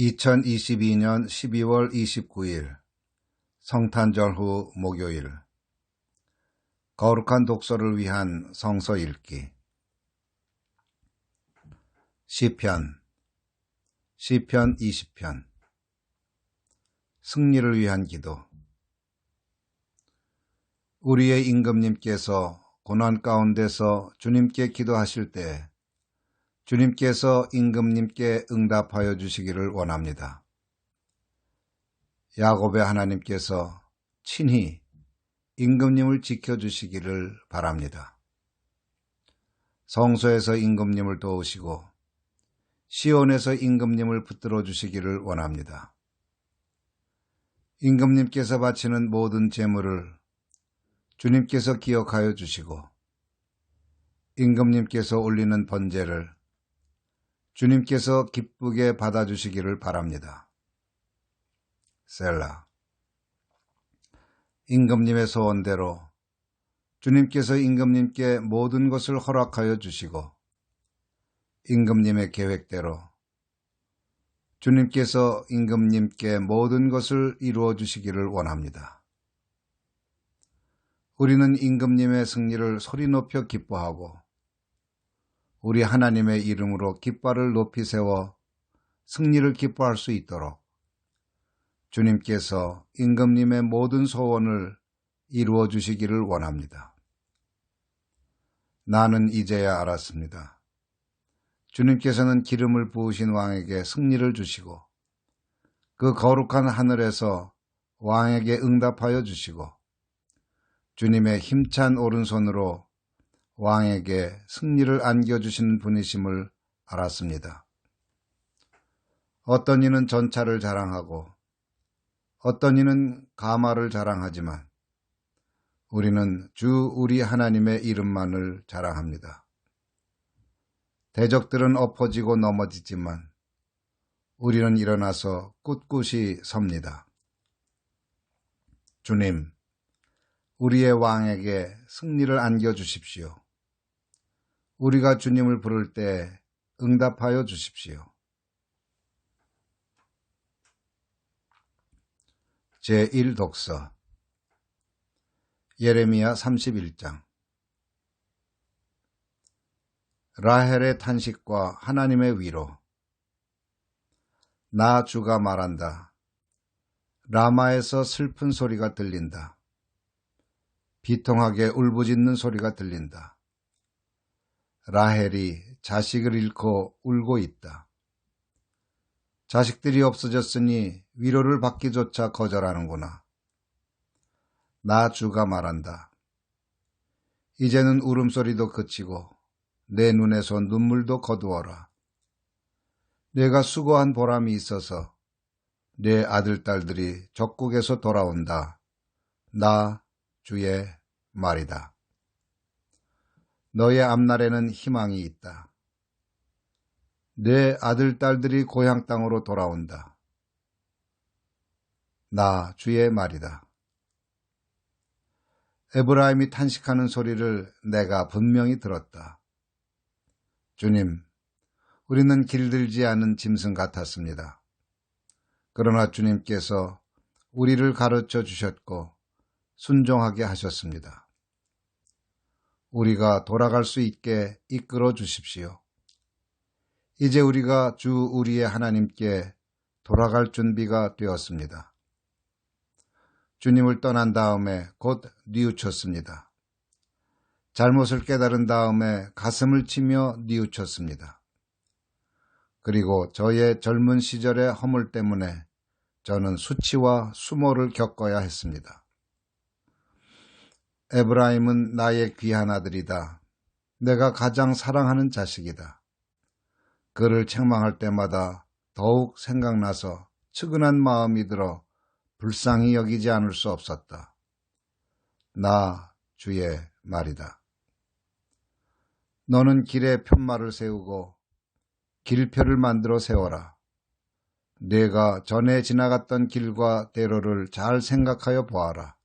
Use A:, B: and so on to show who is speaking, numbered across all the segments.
A: 2022년 12월 29일 성탄절 후 목요일. 거룩한 독서를 위한 성서 읽기. 시편 시편 20편. 승리를 위한 기도. 우리의 임금님께서 고난 가운데서 주님께 기도하실 때 주님께서 임금님께 응답하여 주시기를 원합니다. 야곱의 하나님께서 친히 임금님을 지켜주시기를 바랍니다. 성소에서 임금님을 도우시고 시온에서 임금님을 붙들어 주시기를 원합니다. 임금님께서 바치는 모든 재물을 주님께서 기억하여 주시고 임금님께서 올리는 번제를 주님께서 기쁘게 받아주시기를 바랍니다. 셀라 임금님의 소원대로 주님께서 임금님께 모든 것을 허락하여 주시고 임금님의 계획대로 주님께서 임금님께 모든 것을 이루어 주시기를 원합니다. 우리는 임금님의 승리를 소리 높여 기뻐하고 우리 하나님의 이름으로 깃발을 높이 세워 승리를 기뻐할 수 있도록 주님께서 임금님의 모든 소원을 이루어 주시기를 원합니다. 나는 이제야 알았습니다. 주님께서는 기름을 부으신 왕에게 승리를 주시고 그 거룩한 하늘에서 왕에게 응답하여 주시고 주님의 힘찬 오른손으로 왕에게 승리를 안겨주시는 분이심을 알았습니다. 어떤 이는 전차를 자랑하고 어떤 이는 가마를 자랑하지만 우리는 주 우리 하나님의 이름만을 자랑합니다. 대적들은 엎어지고 넘어지지만 우리는 일어나서 꿋꿋이 섭니다. 주님, 우리의 왕에게 승리를 안겨주십시오. 우리가 주님을 부를 때 응답하여 주십시오. 제1독서 예레미야 31장 라헬의 탄식과 하나님의 위로 나 주가 말한다. 라마에서 슬픈 소리가 들린다. 비통하게 울부짖는 소리가 들린다. 라헬이 자식을 잃고 울고 있다. 자식들이 없어졌으니 위로를 받기조차 거절하는구나. 나 주가 말한다. 이제는 울음소리도 그치고 내 눈에서 눈물도 거두어라. 내가 수고한 보람이 있어서 내 아들, 딸들이 적국에서 돌아온다. 나 주의 말이다. 너의 앞날에는 희망이 있다. 내 아들, 딸들이 고향 땅으로 돌아온다. 나 주의 말이다. 에브라임이 탄식하는 소리를 내가 분명히 들었다. 주님, 우리는 길들지 않은 짐승 같았습니다. 그러나 주님께서 우리를 가르쳐 주셨고 순종하게 하셨습니다. 우리가 돌아갈 수 있게 이끌어 주십시오. 이제 우리가 주 우리의 하나님께 돌아갈 준비가 되었습니다. 주님을 떠난 다음에 곧 뉘우쳤습니다. 잘못을 깨달은 다음에 가슴을 치며 뉘우쳤습니다. 그리고 저의 젊은 시절의 허물 때문에 저는 수치와 수모를 겪어야 했습니다. 에브라임은 나의 귀한 아들이다. 내가 가장 사랑하는 자식이다. 그를 책망할 때마다 더욱 생각나서 측은한 마음이 들어 불쌍히 여기지 않을 수 없었다. 나 주의 말이다. 너는 길에 편말을 세우고 길표를 만들어 세워라. 내가 전에 지나갔던 길과 대로를 잘 생각하여 보아라.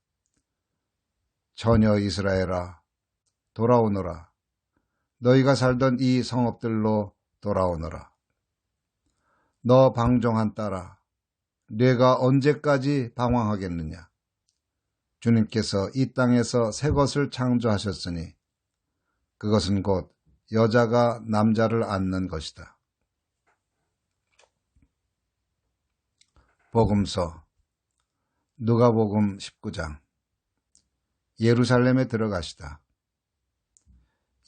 A: 처녀 이스라엘아 돌아오너라 너희가 살던 이 성읍들로 돌아오너라 너 방종한 딸아, 내가 언제까지 방황하겠느냐? 주님께서 이 땅에서 새 것을 창조하셨으니 그것은 곧 여자가 남자를 안는 것이다. 복음서 누가복음 19장 예루살렘에 들어가시다.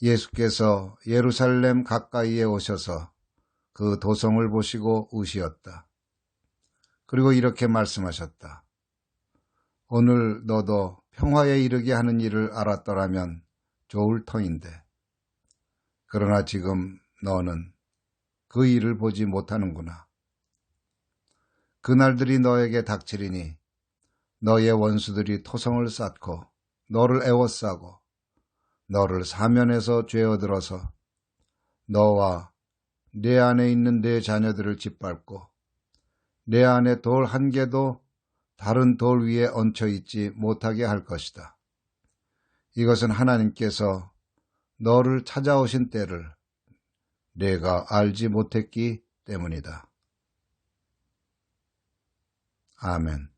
A: 예수께서 예루살렘 가까이에 오셔서 그 도성을 보시고 우시었다. 그리고 이렇게 말씀하셨다. 오늘 너도 평화에 이르게 하는 일을 알았더라면 좋을 터인데. 그러나 지금 너는 그 일을 보지 못하는구나. 그날들이 너에게 닥치리니 너의 원수들이 토성을 쌓고 너를 애워싸고 너를 사면에서 죄어들어서 너와 내 안에 있는 내 자녀들을 짓밟고 내 안에 돌 한 개도 다른 돌 위에 얹혀 있지 못하게 할 것이다. 이것은 하나님께서 너를 찾아오신 때를 내가 알지 못했기 때문이다. 아멘.